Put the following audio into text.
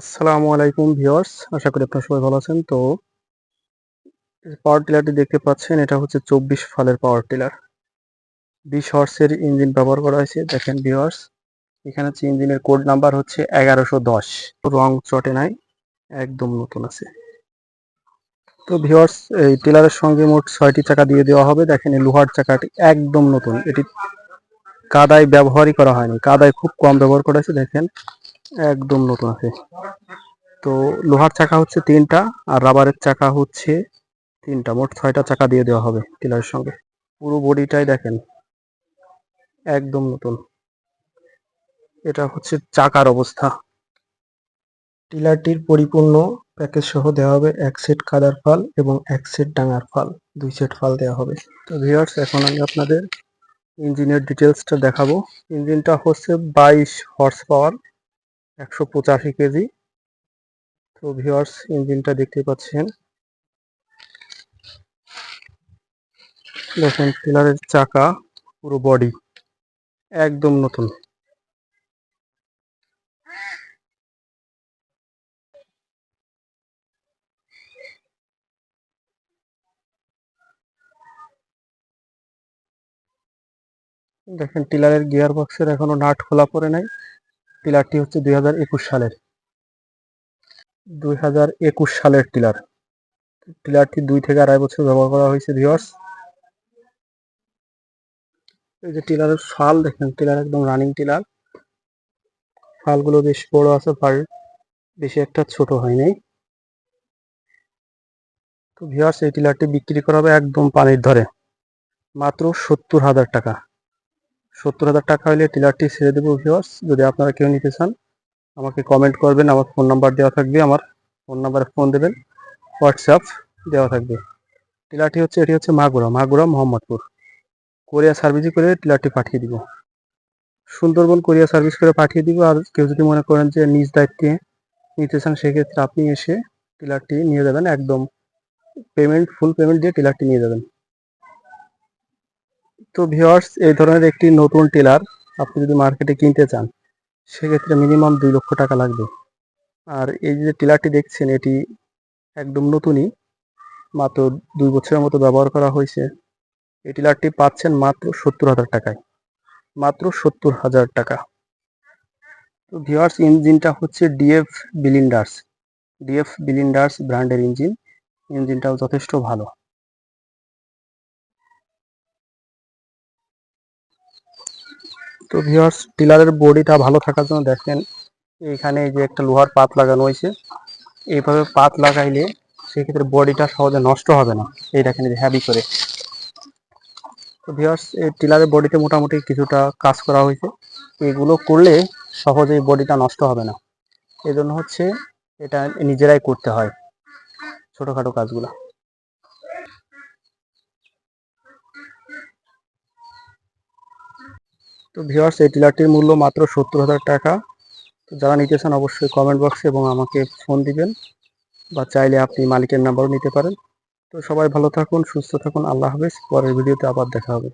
আসসালামু আলাইকুম ভিউয়ার্স, আশা করি আপনারা সবাই ভালো আছেন। তো পাওয়ার টিলারটি দেখতে পাচ্ছেন, এটা হচ্ছে চব্বিশ ফালের পাওয়ার টিলার বিশ হর্সের ইঞ্জিন ব্যবহার করা হয়েছে, দেখেন ভিউয়ার্স। এখানে হচ্ছে ইঞ্জিনের কোড নাম্বার হচ্ছে এগারোশো দশ। রং চটে নাই, একদম নতুন আছে। তো ভিউয়ার্স, এই টিলারের সঙ্গে মোট ছয়টি চাকা দিয়ে দেওয়া হবে। দেখেন এই লোহার চাকাটি একদম নতুন। এটি কাদায় ব্যবহারই করা হয়নি, কাদায় খুব কম ব্যবহার করা হয়েছে, দেখেন। একদম নতুন আছে। তো লোহার চাকা হচ্ছে তিনটা আর রাবারের চাকা হচ্ছে তিনটা। মোট ছয়টা চাকা দিয়ে দেওয়া হবে টিলারের সঙ্গে। পুরো বডিটাই দেখেন একদম নতুন। এটা হচ্ছে চাকার অবস্থা। টিলারটির পরিপূর্ণ প্যাকেজ সহ দেওয়া হবে এক সেট কাদার ফাল এবং এক সেট ডাঙার ফাল। দুই সেট ফাল দেওয়া হবে। তো ভিউয়ার্স, এখন আমি আপনাদের ইঞ্জিনের ডিটেলসটা দেখাবো। ইঞ্জিনটা হচ্ছে বাইশ হর্স পাওয়ার একশো পঁচাশি কেজি। তো ভিউয়ার্স ইঞ্জিনটা দেখতে পাচ্ছেন। দেখেন টিলারের চাকা, পুরো বডি একদম নতুন। দেখেন টিলারের গিয়ার বক্সের এখনও নাট খোলা পড়ে নাই। টিলারটি হচ্ছে দুই হাজার একুশ সালের। দুই হাজার একুশ সালের টিলার টিলারটি দুই থেকে আড়াই বছর ব্যবহার করা হয়েছে ভিওর্স এই যে টিলারের ফাল, দেখেন, টিলার একদম রানিং টিলার। ফালগুলো বেশ বড় আছে ফাল বেশি একটা ছোট হয় নাই। তো ভিওর্স এই টিলারটি বিক্রি করা হবে একদম পানির ধরে। মাত্র সত্তর হাজার টাকা। সত্তর হাজার টাকা হলে টিলারটি ছেড়ে দেবো ভিওর্স যদি আপনারা কেউ নিতে চান, আমাকে কমেন্ট করবেন। আমার ফোন নাম্বার দেওয়া থাকবে। আমার ফোন নাম্বারে ফোন দেবেন। হোয়াটসঅ্যাপ দেওয়া থাকবে। টিলারটি হচ্ছে, এটি হচ্ছে মাগুরা মাগুরা, মোহাম্মদপুর। কোরিয়া সার্ভিসই করে টিলারটি পাঠিয়ে দিব। সুন্দরবন কোরিয়া সার্ভিস করে পাঠিয়ে দিব। আর কেউ যদি মনে করেন যে নিজ দায়িত্বে নিতে চান, সেক্ষেত্রে আপনি এসে টিলারটি নিয়ে যাবেন। একদম পেমেন্ট ফুল পেমেন্ট দিয়ে টিলারটি নিয়ে যাবেন। তো ভিওয়ার্স এই ধরনের একটি নতুন টিলার আপনি যদি মার্কেটে কিনতে চান, সেক্ষেত্রে মিনিমাম দুই লক্ষ টাকা লাগবে। আর এই যে টিলারটি দেখছেন, এটি একদম নতুনই, মাত্র দুই বছরের মতো ব্যবহার করা হয়েছে। এই টিলারটি পাচ্ছেন মাত্র সত্তর হাজার টাকায়। মাত্র সত্তর হাজার টাকা। তো ভিওয়ার্স ইঞ্জিনটা হচ্ছে ডিএফ বিলিন্ডার্স ডিএফ বিলিন্ডার্স ব্র্যান্ডের ইঞ্জিন ইঞ্জিনটাও যথেষ্ট ভালো। তো ভিওয়ার্স টিলারের বডিটা ভালো থাকার জন্য দেখেন, এইখানে যে একটা লোহার পাত লাগানো হয়েছে। এইভাবে পাত লাগাইলে সেক্ষেত্রে বডিটা সহজে নষ্ট হবে না। এই দেখেন হ্যাভি করে। তো ভিওয়ার্স এই টিলারের বডিতে মোটামুটি কিছুটা কাজ করা হয়েছে। এগুলো করলে সহজেই বডিটা নষ্ট হবে না। এই জন্য হচ্ছে এটা নিজেরাই করতে হয়, ছোটোখাটো কাজগুলো। তো ভিওয়ার্স এই টিলারটির মূল্য মাত্র সত্তর হাজার টাকা। তো যারা নিতে চান অবশ্যই কমেন্ট বক্সে এবং আমাকে ফোন দিবেন বা চাইলে আপনি মালিকের নাম্বারও নিতে পারেন। তো সবাই ভালো থাকুন, সুস্থ থাকুন, আল্লাহ হাফেজ। পরের ভিডিওতে আবার দেখা হবে।